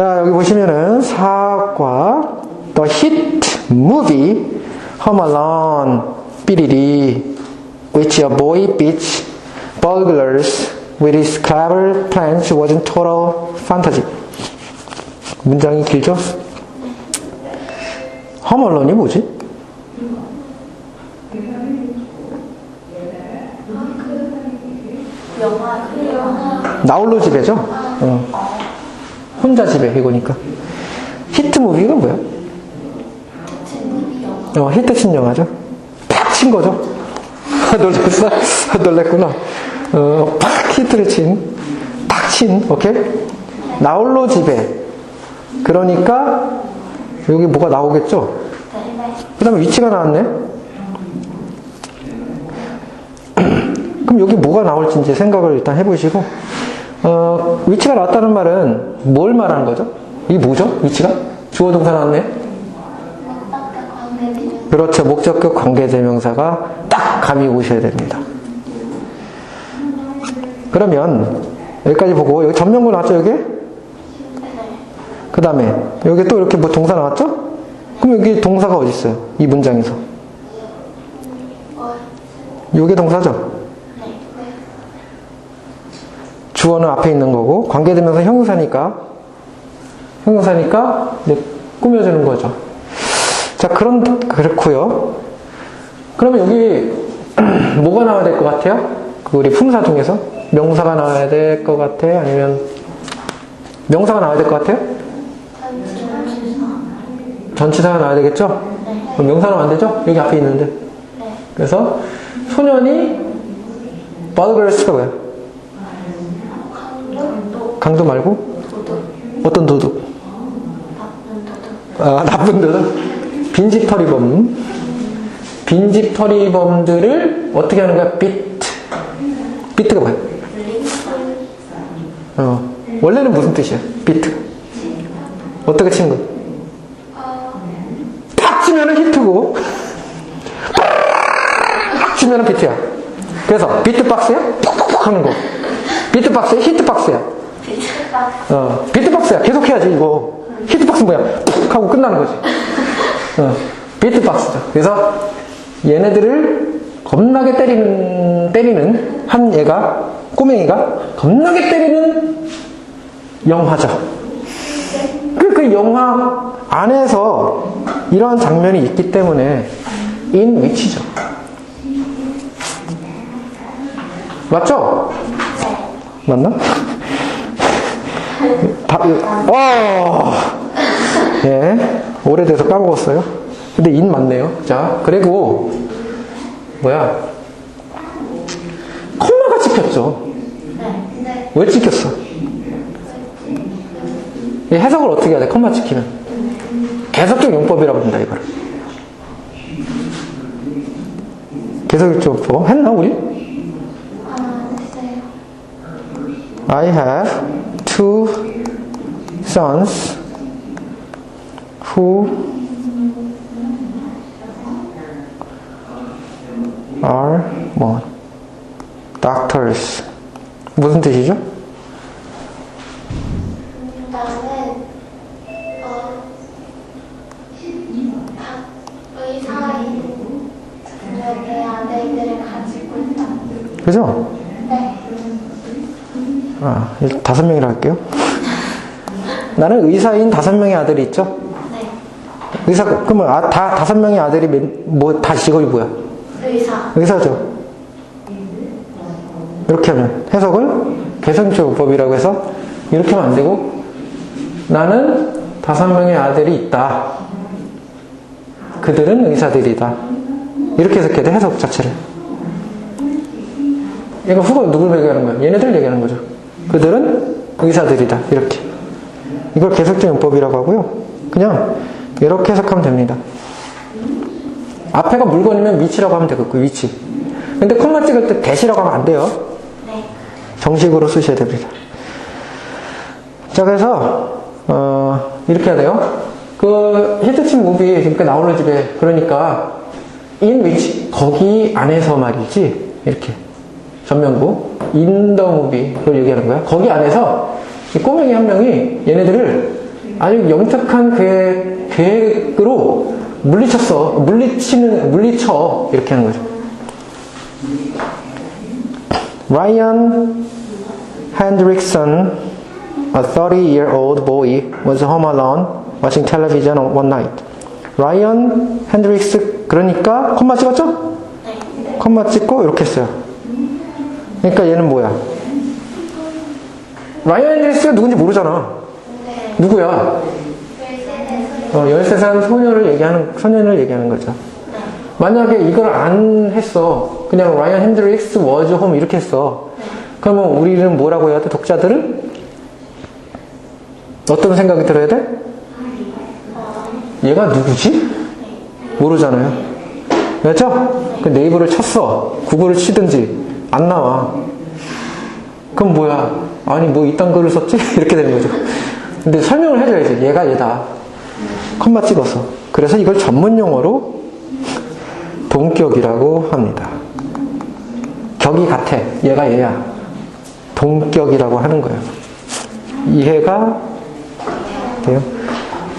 자, 여기 보시면은 사과 The hit movie Home Alone 삐리리 which a boy beats burglars with his clever plans wasn't total fantasy. 문장이 길죠? 뭐지? 영화 그 영화 나홀로 집에죠? 어. 혼자 집에 이거니까. 히트 무비가 뭐야? 어, 히트 친 영화죠. 팍 친 거죠. 놀랬어? 놀랬구나. 어, 팍 히트를 친. 팍 친. 오케이? 나홀로 집에. 그러니까 여기 뭐가 나오겠죠? 그 다음에 위치가 나왔네. 그럼 여기 뭐가 나올지 이제 생각을 일단 해보시고, 어, 위치가 나왔다는 말은 뭘 말하는 거죠? 이게 뭐죠? 위치가? 주어 동사 나왔네? 그렇죠. 목적격 관계대명사가 딱 감이 오셔야 됩니다. 그러면 여기까지 보고 여기 전명구 나왔죠 여기? 그 다음에 여기 또 이렇게 뭐 동사 나왔죠? 그럼 여기 동사가 어디 있어요? 이 문장에서 어, 요게 동사죠? 네 주어는 앞에 있는 거고 관계대명사 형용사니까 형용사니까 이제 꾸며주는 거죠. 자 그런 그렇고요. 그러면 여기 뭐가 나와야 될 것 같아요? 그 우리 품사 중에서 명사가 나와야 될 것 같아? 아니면 명사가 나와야 될 것 같아요? 전치사 전치사가 나와야 되겠죠? 그럼 명사는 안 되죠? 여기 앞에 있는데. 네 그래서 소년이 버드걸스가 뭐야? 강도 말고 어떤 도둑? 아, 나쁜 도둑. 빈집털이범. 빈집털이범들을 어떻게 하는 거야? 비트. 비트가 뭐야? 어. 원래는 무슨 뜻이야? 비트. 어떻게 치는 거야? 팍 치면은 히트고, 팍 치면은 비트야. 그래서 비트박스야? 푹푹푹 하는 거. 비트박스야? 히트박스야? 비트박스 어, 비트박스야. 계속 해야지, 이거. 히트박스 뭐야? 푹 하고 끝나는 거지. 어, 비트박스죠. 그래서 얘네들을 겁나게 때리는, 때리는 한 얘가, 꼬맹이가 겁나게 때리는 영화죠. 그, 그 영화 안에서 이러한 장면이 있기 때문에 in which죠. 맞죠? 맞나? 다, 어, 예, 오래돼서 까먹었어요. 근데 인 맞네요. 자, 그리고, 뭐야, 콤마가 찍혔죠. 네왜 찍혔어? 이 해석을 어떻게 해야 돼? 콤마 찍히면. 계속적 용법이라고 한다, 이거를. 계속적 용법. 했나, 우리? 안 했어요 I have two sons who are 뭐 doctors 무슨 뜻이죠? 나는 어 박- 의사인 저녁에 아들들을 가지고 있다 그죠? 네 아, 일- 다섯 명이라 할게요. 나는 의사인 다섯 명의 아들이 있죠? 네. 의사, 그러면 아, 다 다섯 명의 아들이 뭐, 다 직업이 뭐야? 의사 의사죠. 이렇게 하면 해석을 개성적 용법이라고 해서 이렇게 하면 안 되고 나는 다섯 명의 아들이 있다. 그들은 의사들이다. 이렇게 해석해야 돼 해석 자체를. 얘가 후가 누굴 얘기하는 거야? 얘네들 얘기하는 거죠. 그들은 의사들이다. 이렇게. 이걸 개석적 용법이라고 하고요. 그냥 이렇게 해석하면 됩니다. 앞에가 물건이면 위치라고 하면 되겠고 위치. 근데 콤마 찍을 때 대시라고 하면 안 돼요. 네 정식으로 쓰셔야 됩니다. 자 그래서 어, 이렇게 해야 돼요. 그 히트친 무비 그러니까 나홀로 집에 그러니까 in which 거기 안에서 말이지 이렇게 전면부 in the movie 그걸 얘기하는 거야. 거기 안에서 이 꼬맹이 한 명이 얘네들을 아주 영특한 그의 계획으로 물리쳤어. 물리치는, 물리쳐. 이렇게 하는 거죠. Ryan Hendrickson, a 30-year-old boy, was home alone watching television on one night. 라이언 핸드릭스 그러니까 콤마 찍었죠? 콤마 찍고 이렇게 했어요. 그러니까 얘는 뭐야? 라이언 핸드릭스가 누군지 모르잖아. 네. 누구야? 13살 어, 13살 소녀를 얘기하는, 소년을 얘기하는 거죠. 만약에 이걸 안 했어. 그냥 라이언 핸드릭스 워즈 홈 이렇게 했어. 그러면 우리는 뭐라고 해야 돼? 독자들은? 어떤 생각이 들어야 돼? 얘가 누구지? 모르잖아요. 그렇죠? 그 네이버를 쳤어. 구글을 치든지. 안 나와. 그럼 뭐야? 아니, 뭐 이딴 글을 썼지? 이렇게 되는 거죠. 근데 설명을 해줘야지. 얘가 얘다. 컴마 찍어서. 그래서 이걸 전문 용어로 동격이라고 합니다. 격이 같아. 얘가 얘야. 동격이라고 하는 거예요. 이해가 돼요?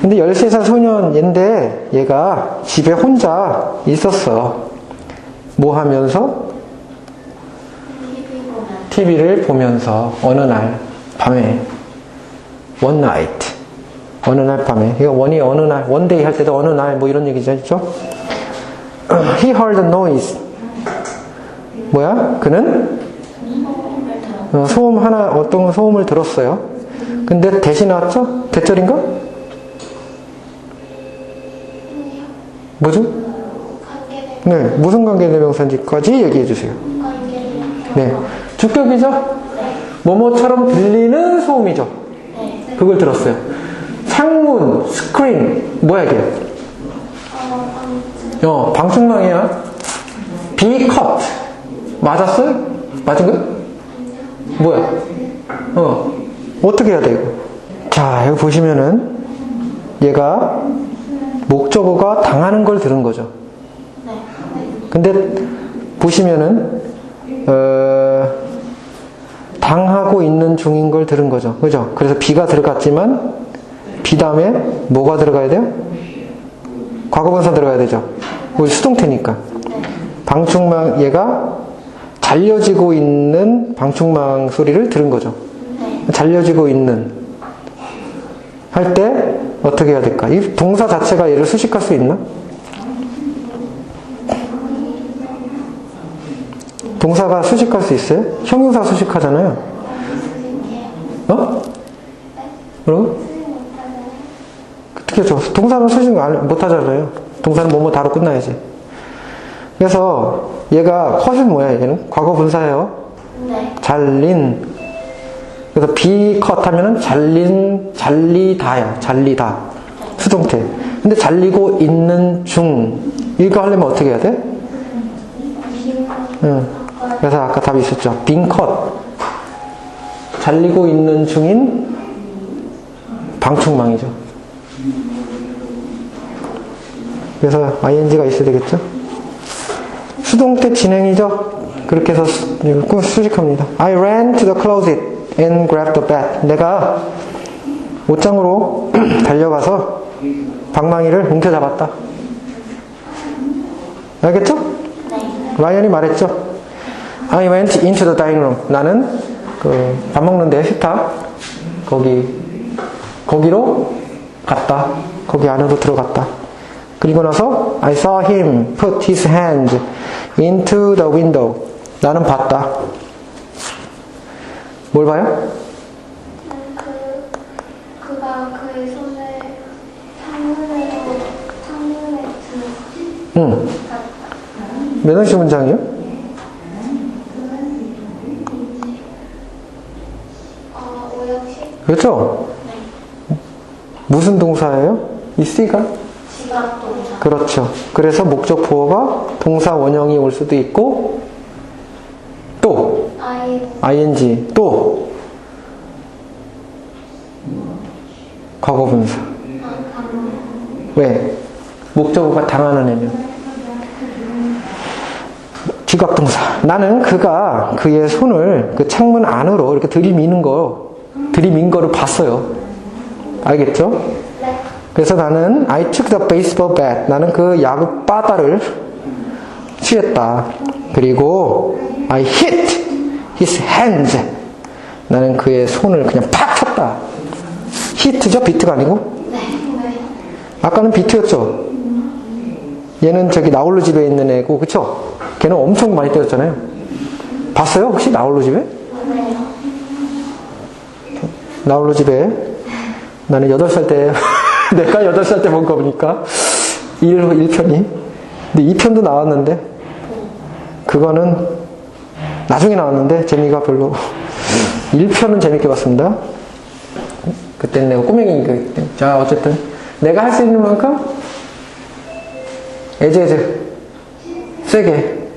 근데 13살 소년인데 얘가 집에 혼자 있었어. 뭐 하면서? TV를 보면서 어느 날 밤에 one night 어느 날 밤에 이거 원이 어느 날 원데이 할 때도 어느 날 뭐 이런 얘기죠 He heard a noise. 뭐야? 그는? 어, 소음 하나 어떤 소음을 들었어요. 근데 대신 나왔죠? 대절인가 뭐죠? 네 무슨 관계대명사인지까지 얘기해 주세요. 네 주격이죠 뭐뭐처럼 들리는 소음이죠 네. 그걸 들었어요. 창문, 스크린, 뭐야 이게? 어, 어, 방충망이야. 비컷. 맞았어요? 맞은 거야? 뭐야? 어, 어떻게 해야 돼, 이거? 자, 여기 보시면은, 얘가 목적어가 당하는 걸 들은 거죠. 네. 근데, 보시면은, 어, 당하고 있는 중인 걸 들은 거죠. 그죠? 그래서 비가 들어갔지만, 비 다음에 뭐가 들어가야 돼요? 과거분사 들어가야 되죠. 우리 수동태니까. 방충망, 얘가 잘려지고 있는 방충망 소리를 들은 거죠. 잘려지고 있는. 할 때 어떻게 해야 될까? 이 동사 자체가 얘를 수식할 수 있나? 동사가 수식할 수 있어요? 형용사 수식하잖아요. 어? 뭐라고? 어떻게 죠 동사는 수식 안- 못하잖아요. 동사는 뭐뭐 다로 끝나야지. 그래서 얘가 컷은 뭐야 얘는? 과거 분사예요. 네. 잘린. 그래서 비컷 하면은 잘린, 잘리다야. 잘리다. 수동태. 근데 잘리고 있는 중. 이거 하려면 어떻게 해야 돼? 응. 그래서 아까 답이 있었죠. 빈컷. 잘리고 있는 중인 방충망이죠. 그래서 ing가 있어야 되겠죠. 수동태 진행이죠. 그렇게 해서 수- 이거 수식합니다. I ran to the closet and grabbed the bat. 내가 옷장으로 달려가서 방망이를 움켜잡았다. 알겠죠? 라이언이 말했죠. I went into the dining room. 나는 그 밥 먹는데 식탁 거기 거기로 갔다. 거기 안으로 들어갔다. 그리고 나서 I saw him put his hand into the window. 나는 봤다. 뭘 봐요? 그, 그가 그의 손을 창문에 드, 응. 몇 원씩 문장이요? 어, 오역식 그렇죠? 무슨 동사예요? 이 C가? 지각동사. 그렇죠. 그래서 목적 보어가 동사 원형이 올 수도 있고 또 ing 또 과거 분사. 왜? 목적어가 당하는 애면. 지각동사. 나는 그가 그의 손을 그 창문 안으로 이렇게 들이미는 거, 들이민 거를 봤어요. 알겠죠? 네. 그래서 나는 I took the baseball bat. 나는 그 야구 바다를 취했다. 그리고 I hit his hands. 나는 그의 손을 그냥 팍 쳤다. 히트죠? 비트가 아니고? 아까는 비트였죠? 얘는 저기 나홀로 집에 있는 애고, 그쵸? 걔는 엄청 많이 때렸잖아요. 봤어요? 혹시 나홀로 집에? 네. 나홀로 집에 나는 8살 때 내가 8살 때 본 거 보니까 1, 1편이 근데 2편도 나왔는데 그거는 나중에 나왔는데 재미가 별로 1편은 재밌게 봤습니다 그때는 내가 꼬맹이니까. 자 어쨌든 내가 할 수 있는 만큼 에즈에즈 세게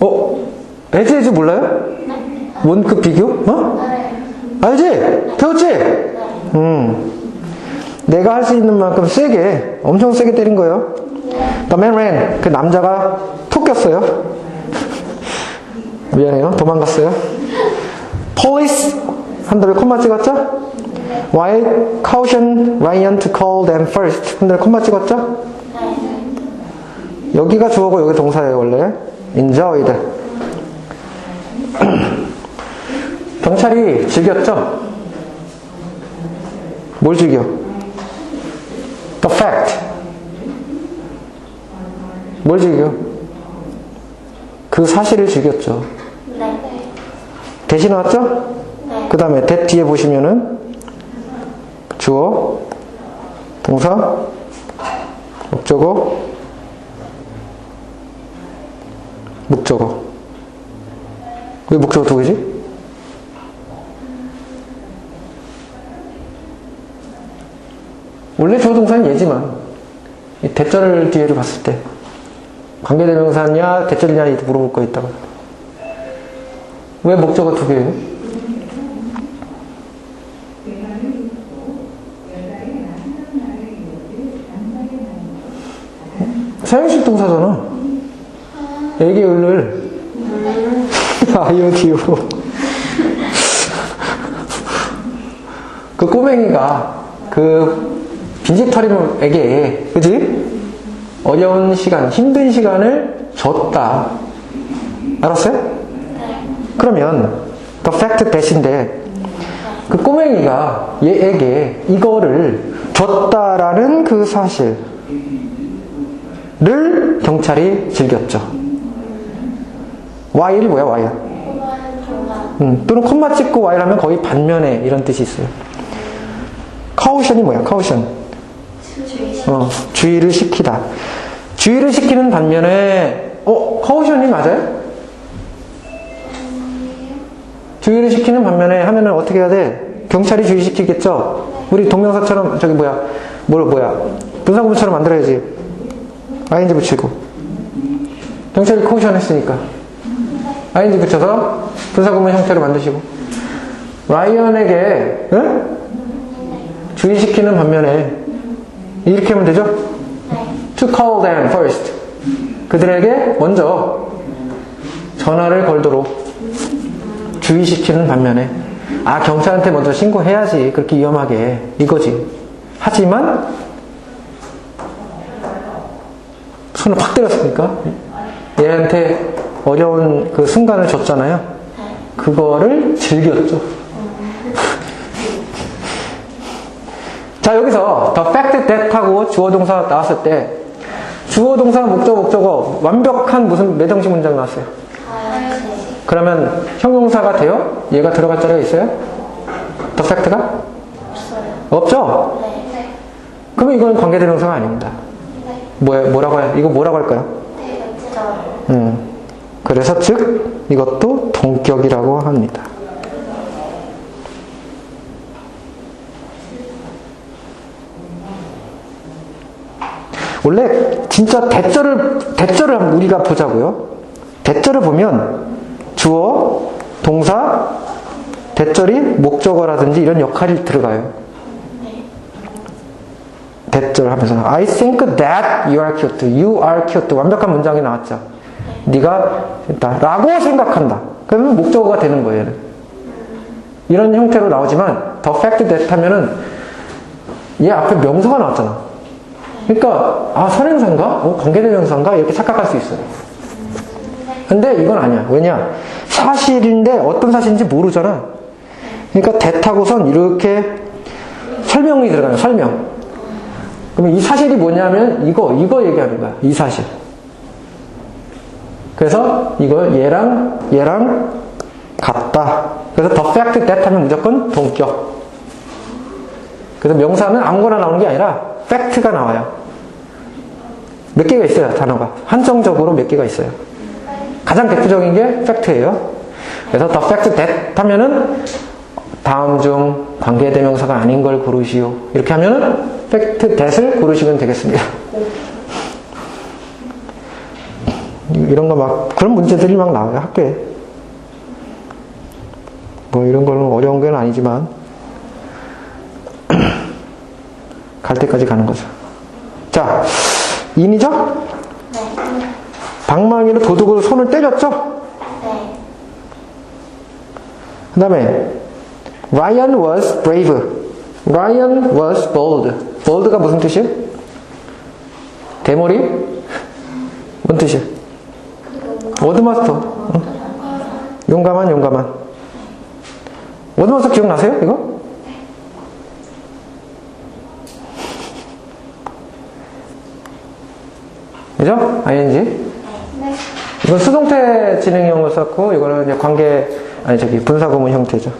어? 에즈에즈 몰라요? 원급 비교? 어? 알지? 배웠지? 음. 내가 할 수 있는 만큼 세게, 엄청 세게 때린 거예요. The man ran. 그 남자가 톡 꼈어요. 미안해요. 도망갔어요. Police. 한 다음에 콤마 찍었죠? While caution Ryan to call them first. 한 다음에 콤마 찍었죠? 여기가 주어고 여기 동사예요, 원래. enjoyed. 경찰이 즐겼죠? 뭘 즐겨? The fact. 뭘 즐겨? 그 사실을 즐겼죠. 네. 대신 나왔죠? 네. 그 다음에 that 뒤에 보시면은 주어, 동사, 목적어, 목적어. 왜 목적어 두 개지? 원래 주어 동사는 얘지만 이 대절을 뒤에를 봤을 때 관계대명사냐 대절이냐 물어볼 거 있다가 왜 목적어 두 개예요? 사용식 동사잖아. 애기 을을 아이오디오 그 꼬맹이가 그 빈집털이에게 그지? 어려운 시간, 힘든 시간을 줬다. 알았어요? 그러면 the fact that인데 그 꼬맹이가 얘에게 이거를 줬다라는 그 사실을 경찰이 즐겼죠. while이 뭐야, while? 음, 또는 콤마 찍고 while 하면 거의 반면에 이런 뜻이 있어요. caution이 뭐야, caution? 어, 주의를 시키다. 주의를 시키는 반면에, 어, caution이 맞아요? 주의를 시키는 반면에 하면은 어떻게 해야 돼? 경찰이 주의시키겠죠? 우리 동명사처럼, 저기 뭐야, 뭘, 뭐야, 분사구문처럼 만들어야지. ing 붙이고. 경찰이 caution 했으니까. ing 붙여서 분사구문 형태로 만드시고. 라이언에게, 응? 주의시키는 반면에, 이렇게 하면 되죠? To call them first. 그들에게 먼저 전화를 걸도록 주의시키는 반면에 아 경찰한테 먼저 신고해야지 그렇게 위험하게 이거지. 하지만 손을 팍 때렸으니까 얘한테 어려운 그 순간을 줬잖아요. 그거를 즐겼죠. 자, 여기서 the fact that 하고 주어 동사 나왔을 때 주어 동사 목적 목적어 완벽한 무슨 매정식 문장 나왔어요. 그러면 형용사가 돼요? 얘가 들어갈 자리가 있어요? the fact가? 없어요. 없죠? 네. 네. 그러면 이건 관계대명사가 아닙니다. 네. 뭐, 뭐라고 해? 이거 뭐라고 할까요? 대입죠. 음. 그래서 즉 이것도 동격이라고 합니다. 원래 진짜 대절을 대절을 우리가 보자고요. 대절을 보면 주어, 동사, 대절이 목적어라든지 이런 역할이 들어가요. 대절 하면서 I think that you are cute. You are cute. 완벽한 문장이 나왔죠. 네가. 라고 생각한다. 그러면 목적어가 되는 거예요. 이런 형태로 나오지만 the fact that 하면은 얘 앞에 명사가 나왔잖아. 그러니까 아 선행사인가? 어, 관계대명사인가? 이렇게 착각할 수 있어요. 근데 이건 아니야. 왜냐? 사실인데 어떤 사실인지 모르잖아. 그러니까 대타고선 이렇게 설명이 들어가요. 설명. 그러면 이 사실이 뭐냐면 이거 이거 얘기하는 거야. 이 사실. 그래서 이거 얘랑 얘랑 같다. 그래서 the fact that 하면 무조건 동격. 그래서 명사는 아무거나 나오는 게 아니라 fact가 나와요. 몇 개가 있어요, 단어가. 한정적으로 몇 개가 있어요. 가장 대표적인 게 fact예요. 그래서 the fact that 하면은 다음 중 관계대명사가 아닌 걸 고르시오. 이렇게 하면은 fact that을 고르시면 되겠습니다. 이런 거 막, 그런 문제들이 막 나와요, 학교에. 뭐 이런 거는 어려운 건 아니지만, 갈 때까지 가는 거죠. 자, 인이죠? 네. 방망이로 도둑으로 손을 때렸죠? 네. 그 다음에, Ryan was brave. Ryan was bold. bold가 무슨 뜻이에요? 대머리? 뭔 뜻이에요? 워드마스터. 응? 용감한, 용감한. 워드마스터 기억나세요? 이거? 그죠? ing. 네. 이건 수동태 진행형을 썼고, 이거는 이제 관계, 아니, 저기, 분사구문 형태죠.